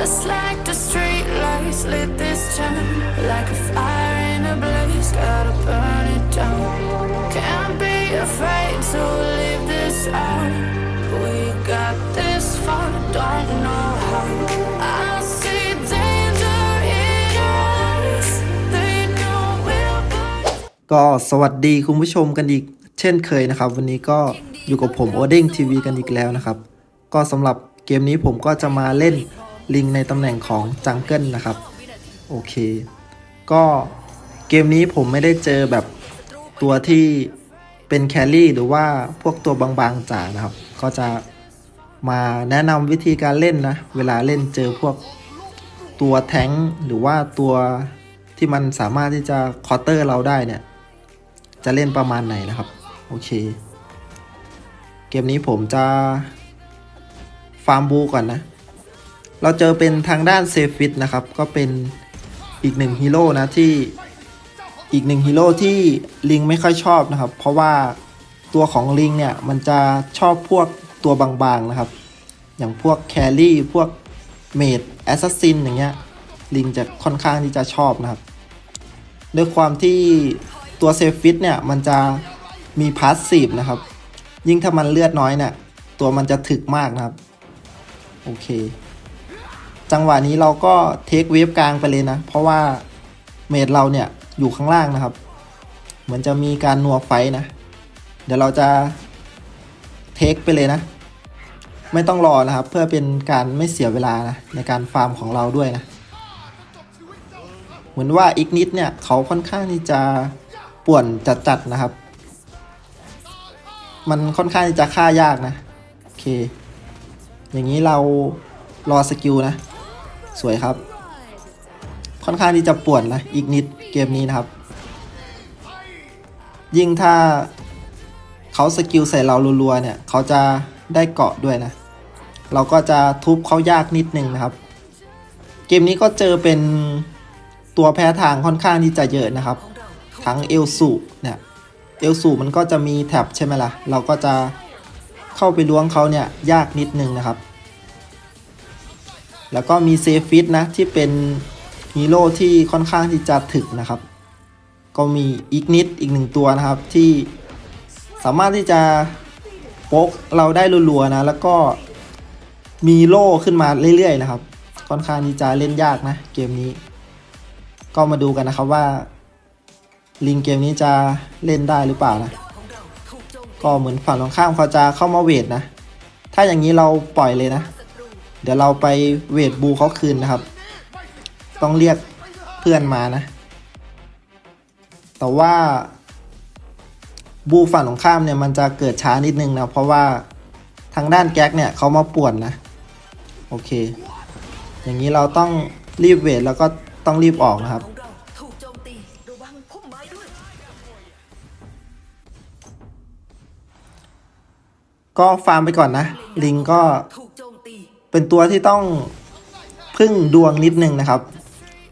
Just like the street lights lit this town Like a fire in a blaze, gotta burn it down Can't be afraid to leave this out We got this far, don't know how I see danger in us They know we'll burn ก็สวัสดีคุณผู้ชมกันอีก เช่นเคยนะครับ วันนี้ก็อยู่กับผมโอเด้งทีวีกันอีกแล้วนะครับ ก็สำหรับเกมนี้ผมก็จะมาเล่น ลิงในตำแหน่งของจังเกิลนะครับ โอเค ก็เกมนี้ผมไม่ได้เจอแบบตัวที่เป็นแครี่หรือว่าพวกตัวบางๆจ๋านะครับ ก็จะมาแนะนำวิธีการเล่นนะ เวลาเล่นเจอพวกตัวแท้งหรือว่าตัวที่มันสามารถที่จะคอร์เตอร์เราได้เนี่ย จะเล่นประมาณไหนนะครับ โอเค เกมนี้ผมจะ ฟาร์มบูก่อนนะ เราเจอเป็นทางด้านเซฟิตนะครับ ก็เป็นอีกหนึ่งฮีโร่นะที่อีกหนึ่งฮีโร่ที่ลิงไม่ค่อยชอบนะครับ เพราะว่าตัวของลิงเนี่ยมันจะชอบพวกตัวบางๆนะครับ อย่างพวกแครี่พวกเมดแอสซัสซินอย่างเงี้ยลิงจะค่อนข้างที่จะชอบนะครับ ด้วยความที่ตัวเซฟฟิตเนี่ยมันจะมีพาสซีฟนะครับ ยิ่งถ้ามันเลือดน้อยเนี่ยตัวมันจะถึกมากนะครับ โอเค จังหวะนี้เราก็เทคเวฟกลางไปเลยนะ เพราะว่าเมดเราเนี่ยอยู่ข้างล่างนะครับ เหมือนจะมีการนัวไฟนะ เดี๋ยวเราจะเทคไปเลยนะ ไม่ต้องรอนะครับ เพื่อเป็นการไม่เสียเวลานะในการฟาร์มของเราด้วยนะ เหมือนว่าอีกนิดเนี่ยเขาค่อนข้างที่จะป่วนจัดๆนะครับ มันค่อนข้างที่จะฆ่ายากนะ โอเค อย่างนี้เรารอสกิลนะ สวยครับ ค่อนข้างที่จะปวนนะอีกนิดเกมนี้นะครับ ยิ่งถ้าเขาสกิลใส่เรารัวๆเนี่ย เขาจะได้เกาะด้วยนะ เราก็จะทุบเขายากนิดนึงนะครับ เกมนี้ก็เจอเป็นตัวแพ้ทางค่อนข้างที่จะเยอะนะครับ ทั้งเอลสูเนี่ยเอลสูมันก็จะมีแท็บใช่ไหมล่ะ เราก็จะเข้าไปล้วงเขาเนี่ยยากนิดนึงนะครับ แล้วก็มีเซฟิตนะที่เป็นฮีโร่ที่ค่อนข้างที่จะถึกนะครับ ก็มีอีกนิดอีกหนึ่งตัวนะครับที่สามารถที่จะโป๊กเราได้รัวๆนะ แล้วก็มีโล่ขึ้นมาเรื่อยๆนะครับ ค่อนข้างที่จะเล่นยากนะเกมนี้ ก็มาดูกันนะครับว่า ลิงเกมนี้จะเล่นได้หรือเปล่านะก็เหมือนฝั่งตรงข้ามเขาจะเข้ามาเวทนะ ถ้าอย่างนี้เราปล่อยเลยนะ เดี๋ยวเราไปเวทบูเขาคืนนะครับ ต้องเรียกเพื่อนมานะ แต่ว่าบูฝั่งตรงข้ามเนี่ยมันจะเกิดช้านิดนึงนะ เพราะว่าทางด้านแก๊กเนี่ยเขามาป่วนนะ โอเค อย่างนี้เราต้องรีบเวทแล้วก็ต้องรีบออกนะครับก็ฟาร์มไปก่อนนะ ลิงก็ เป็นตัวที่ต้องพึ่งดวงนิดนึงนะครับ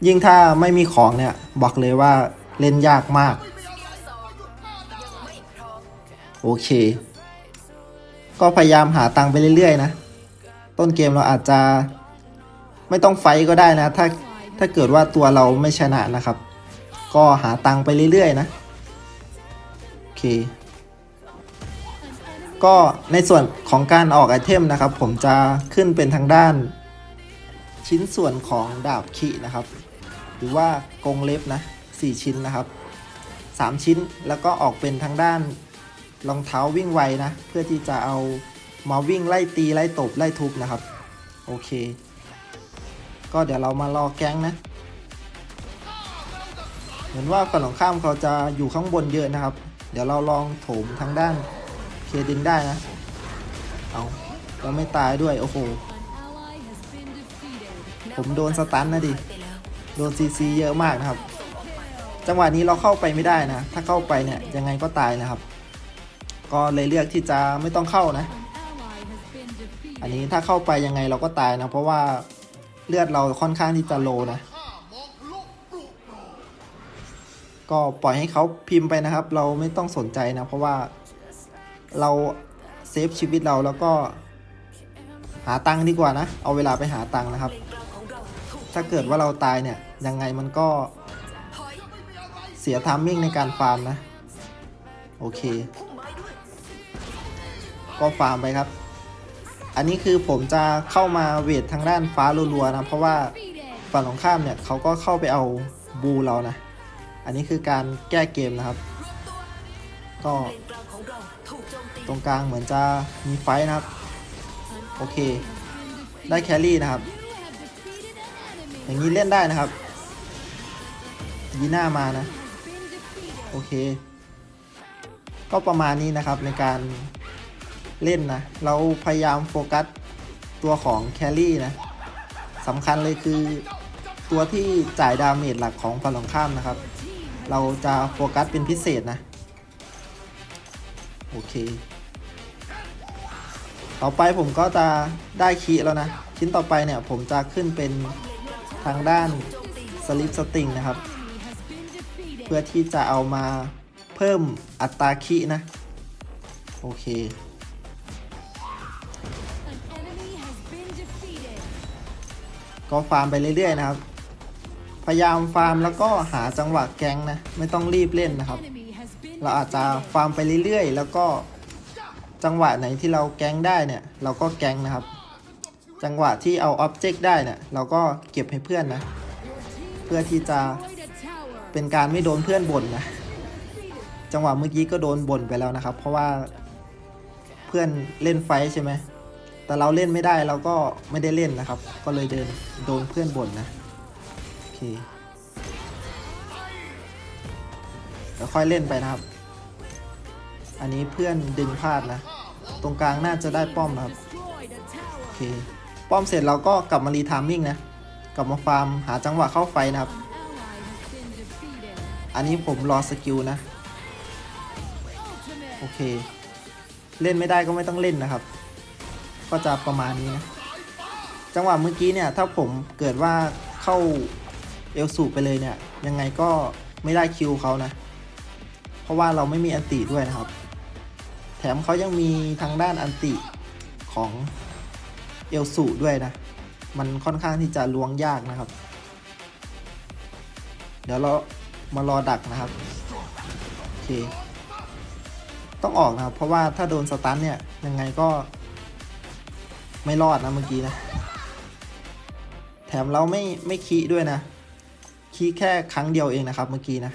ยิ่งถ้าไม่มีของเนี่ย บอกเลยว่าเล่นยากมาก โอเค ก็พยายามหาตังค์ไปเรื่อยๆ นะ ต้นเกมเราอาจจะไม่ต้องไฟก็ได้นะ ถ้าถ้าเกิดว่าตัวเราไม่ชนะนะครับ ก็หาตังค์ไปเรื่อยๆ นะ โอเค ก็ในส่วนของการออกไอเทมนะครับ ผมจะขึ้นเป็นทางด้าน ชิ้นส่วนของดาบขีนะครับ หรือว่ากงเล็บนะ4ชิ้นนะครับ 3 ชิ้นแล้วก็ออกเป็นทางด้านรองเท้าวิ่งไวนะ เพื่อที่จะเอามาวิ่งไล่ตีไล่ตบไล่ทุบนะครับ โอเค ก็เดี๋ยวเรามารอแก๊งนะ เหมือนว่าฝั่งตรงข้ามเขาจะอยู่ข้างบนเยอะนะครับ เดี๋ยวเราลองโถมทางด้าน เคดินได้นะ เอาเราไม่ตายด้วย โอ้โห ผมโดนสตันนะดิ โดนซีซีเยอะมากนะครับ จังหวะนี้เราเข้าไปไม่ได้นะ ถ้าเข้าไปเนี่ยยังไงก็ตายนะครับ ก็เลยเลือกที่จะไม่ต้องเข้านะ อันนี้ถ้าเข้าไปยังไงเราก็ตายนะ เพราะว่าเลือดเราค่อนข้างที่จะโลนะก็ปล่อยให้เขาพิมพ์ไปนะครับ เราไม่ต้องสนใจนะ เพราะว่า เราเซฟชีวิตเราแล้วก็หาตังค์ดีกว่านะ เอาเวลาไปหาตังค์นะครับ ถ้าเกิดว่าเราตายเนี่ย ยังไงมันก็เสียทามมิ่งในการฟาร์มนะ โอเค ก็ฟาร์มไปครับ อันนี้คือผมจะเข้ามาเวททางด้านฟ้ารัวๆนะ เพราะว่าฝั่งของข้ามเนี่ยเขาก็เข้าไปเอาบูเรานะ อันนี้คือการแก้เกมนะครับ ก็ ตรงกลางเหมือนจะมีไฟนะครับ โอเค ได้แครี่นะครับ อย่างนี้เล่นได้นะครับยีน่ามานะ โอเค ก็ประมาณนี้นะครับในการเล่นนะ เราพยายามโฟกัสตัวของแครี่นะสำคัญเลยคือตัวที่จ่ายดาเมจหลักของฝั่งตรงข้ามนะครับ เราจะโฟกัสเป็นพิเศษนะ โอเค ต่อไปผมก็จะได้คีแล้วนะ ชิ้นต่อไปเนี่ยผมจะขึ้นเป็นทางด้านสลิปสติงนะครับ เพื่อที่จะเอามาเพิ่มอัตราคีนะ โอเค ก็ฟาร์มไปเรื่อยๆนะครับ พยายามฟาร์มแล้วก็หาจังหวะแก๊งนะ ไม่ต้องรีบเล่นนะครับ เราอาจจะฟาร์มไปเรื่อยๆ แล้วก็ จังหวะไหนที่เราแก๊งได้เนี่ย เราก็แก๊งนะครับ จังหวะที่เอาอ็อบเจกต์ได้เนี่ยเราก็เก็บให้เพื่อนนะ เพื่อที่จะเป็นการไม่โดนเพื่อนบ่นนะ จังหวะเมื่อกี้ก็โดนบ่นไปแล้วนะครับ เพราะว่าเพื่อนเล่นไฟใช่ไหมแต่เราเล่นไม่ได้เราก็ไม่ได้เล่นนะครับ ก็เลยเดินโดนเพื่อนบ่นนะโอเคเดี๋ยวค่อยเล่นไปนะครับ อันนี้เพื่อนดึงพลาดนะ ตรงกลางน่าจะได้ป้อมนะครับ โอเค ป้อมเสร็จเราก็กลับมารีไทามมิ่งนะ กลับมาฟาร์มหาจังหวะเข้าไฟนะครับ อันนี้ผมรอสกิลนะ โอเค เล่นไม่ได้ก็ไม่ต้องเล่นนะครับ ก็จะประมาณนี้นะ จังหวะเมื่อกี้เนี่ย ถ้าผมเกิดว่าเข้าเอลสูไปเลยเนี่ย ยังไงก็ไม่ได้คิวเขานะ เพราะว่าเราไม่มีอันติด้วยนะครับ แถมเขายังมีทางด้านอันติของเอลสูด้วยนะ มันค่อนข้างที่จะล้วงยากนะครับ เดี๋ยวเรามารอดักนะครับ โอเค ต้องออกนะครับ เพราะว่าถ้าโดนสตันเนี่ย ยังไงก็ ไม่รอดนะเมื่อกี้นะ แถมเราไม่ไม่คีด้วยนะ คีแค่ครั้งเดียวเองนะครับเมื่อกี้นะ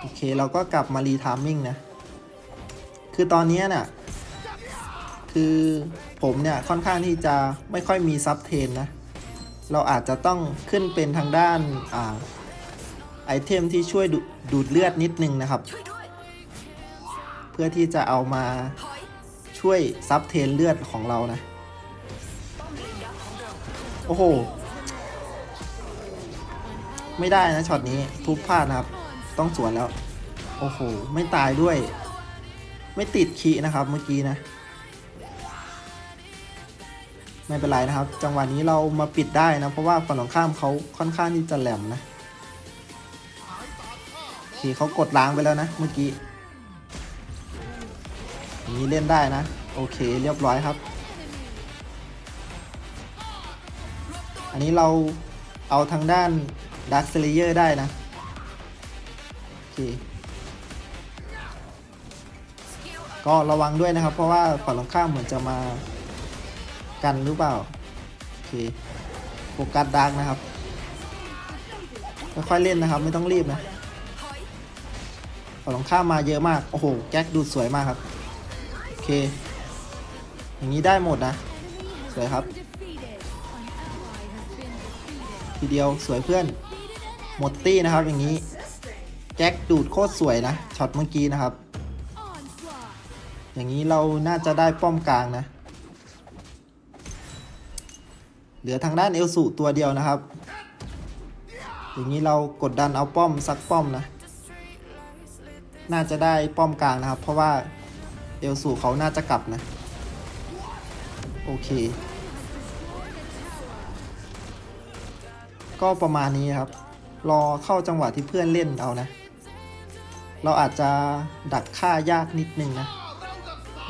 โอเคเราก็กลับมารีไทามมิ่งนะ คือตอนนี้เนี่ยคือผมเนี่ยค่อนข้างที่จะไม่ค่อยมีซับเทนนะ เราอาจจะต้องขึ้นเป็นทางด้านอ่าไอเทมที่ช่วยดูดูดเลือดนิดนึงนะครับ เพื่อที่จะเอามาช่วยซับเทนเลือดของเรานะโจมตีโอ้โห ไม่ได้นะช็อตนี้ทุบพลาดนะครับ ต้องสวนแล้ว โอ้โห ไม่ตายด้วย ไม่ติดขีนะครับเมื่อกี้นะ ไม่เป็นไรนะครับ จังหวะนี้เรามาปิดได้นะ เพราะว่าฝั่งตรงข้ามเขาค่อนข้างที่จะแหลมนะโอเคเขากดล้างไปแล้วนะ เมื่อกี้อย่างนี้เล่นได้นะ โอเคเรียบร้อยครับ อันนี้เราเอาทางด้านดักเซเลเยอร์ได้นะ โอเค ก็ระวังด้วยนะครับ เพราะว่าฝั่งตรงข้ามเหมือนจะมากันหรือเปล่า โอเคโฟกัสดักนะครับค่อยๆเล่นนะครับ ไม่ต้องรีบนะฝั่งตรงข้ามมาเยอะมาก โอ้โห แก๊กดูดสวยมากครับ โอเค อย่างนี้ได้หมดนะ สวยครับ ทีเดียวสวยเพื่อน หมดตี้นะครับอย่างนี้แจ็คดูดโคตรสวยนะ ช็อตเมื่อกี้นะครับ อย่างนี้เราน่าจะได้ป้อมกลางนะ เหลือทางด้านเอลสูตัวเดียวนะครับ อย่างนี้เรากดดันเอาป้อมสักป้อมนะ น่าจะได้ป้อมกลางนะครับ เพราะว่าเอลสูเขาน่าจะกลับนะ โอเค ก็ประมาณนี้ครับ รอเข้าจังหวะที่เพื่อนเล่นเอานะเราอาจจะดักฆ่ายากนิดนึงนะ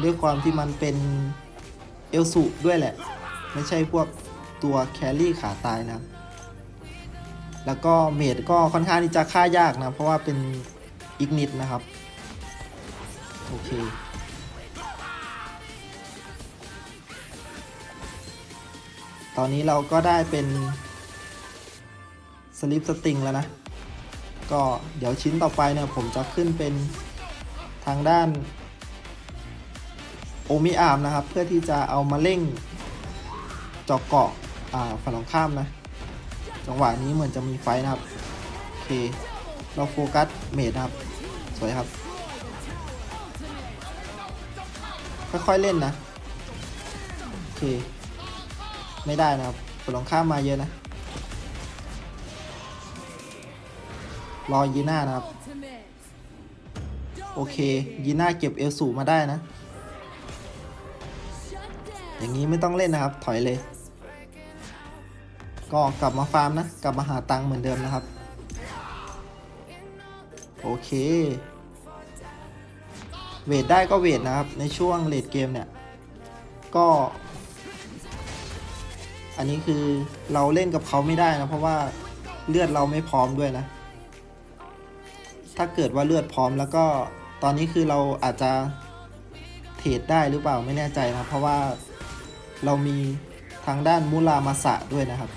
ด้วยความที่มันเป็นเอลสุด้วยแหละ ไม่ใช่พวกตัวแครี่ขาตายนะ แล้วก็เมดก็ค่อนข้างที่จะฆ่ายากนะ เพราะว่าเป็นอีกนิดนะครับ โอเคตอนนี้เราก็ได้เป็นสลิปสติงแล้วนะ ก็เดี๋ยวชิ้นต่อไปเนี่ยผมจะขึ้นเป็นทางด้าน โอมิอาร์มนะครับ เพื่อที่จะเอามาเร่งจอกเกาะฝั่งตรงข้ามนะ จังหวะนี้เหมือนจะมีไฟนะครับ โอเค เราโฟกัสเมดนะครับ สวยครับ ค่อยๆเล่นนะ โอเค ไม่ได้นะครับฝั่งตรงข้ามมาเยอะนะ รอยีน่านะครับ โอเค ยีน่าเก็บเอลสูมาได้นะ อย่างนี้ไม่ต้องเล่นนะครับ ถอยเลย ก็กลับมาฟาร์มนะ กลับมาหาตังค์เหมือนเดิมนะครับ โอเค เวทได้ก็เวทนะครับ ในช่วงเลดเกมเนี่ย ก็ อันนี้คือเราเล่นกับเขาไม่ได้นะ เพราะว่าเลือดเราไม่พร้อมด้วยนะ ถ้าเกิดว่าเลือดพร้อมแล้วก็ตอนนี้คือเราอาจจะเทรดได้หรือเปล่าไม่แน่ใจนะ เพราะว่า เรามีทางด้านมูรามาสะด้วยนะครับ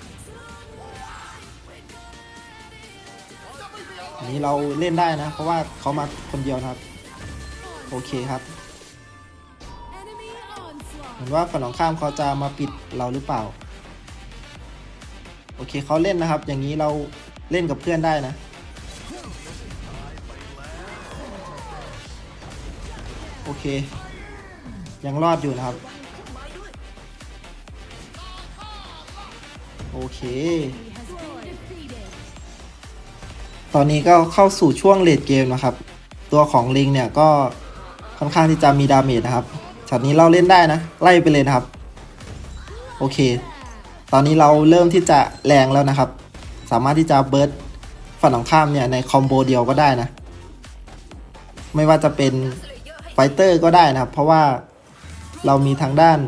อันนี้เราเล่นได้นะ เพราะว่าเขามาคนเดียวนะครับ โอเคครับเหมือนว่าฝั่งตรงข้ามเขาจะมาปิดเราหรือเปล่า โอเคเขาเล่นนะครับ อย่างนี้เราเล่นกับเพื่อนได้นะโอเค ยังรอดอยู่นะครับ โอเค ตอนนี้ก็เข้าสู่ช่วงเลดเกมนะครับ ตัวของลิงเนี่ยก็ค่อนข้างที่จะมีดาเมจนะครับช็อตนี้เราเล่นได้นะ ไล่ไปเลยนะครับ โอเค ตอนนี้เราเริ่มที่จะแรงแล้วนะครับ สามารถที่จะเบิร์ดฝั่งตรงข้ามเนี่ยในคอมโบเดียวก็ได้นะ ไม่ว่าจะเป็นไฟเตอร์ก็ได้นะครับ เพราะว่าเรามีทางด้าน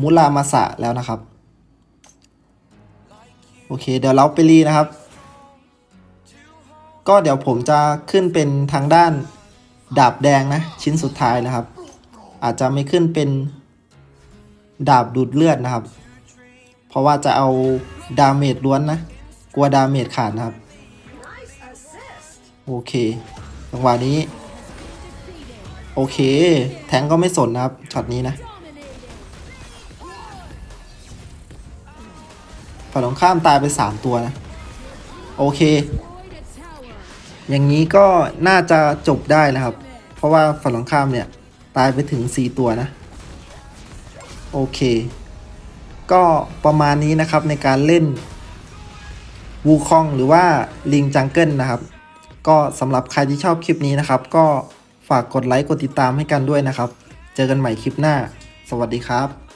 มุรามาสะแล้วนะครับ โอเค เดี๋ยวเราไปรีนะครับ ก็เดี๋ยวผมจะขึ้นเป็นทางด้านดาบแดงนะ ชิ้นสุดท้ายนะครับ อาจจะไม่ขึ้นเป็นดาบดูดเลือดนะครับ เพราะว่าจะเอาดาเมจล้วนนะ กลัวดาเมจขาดนะครับ โอเคจังหวะนี้ โอเค แทงก็ไม่สนนะครับช็อตนี้นะ ฝั่งตรงข้ามตายไป 3 ตัวนะ โอเค อย่างนี้ก็น่าจะจบได้นะครับ เพราะว่าฝั่งตรงข้ามเนี่ย ตายไปถึง 4 ตัวนะ โอเค ก็ประมาณนี้นะครับในการเล่นวูคองหรือว่าลิงจังเกิลนะครับ ก็สำหรับใครที่ชอบคลิปนี้นะครับ ก็ฝากกดไลค์กดติดตามให้กันด้วยนะครับ เจอกันใหม่คลิปหน้า สวัสดีครับ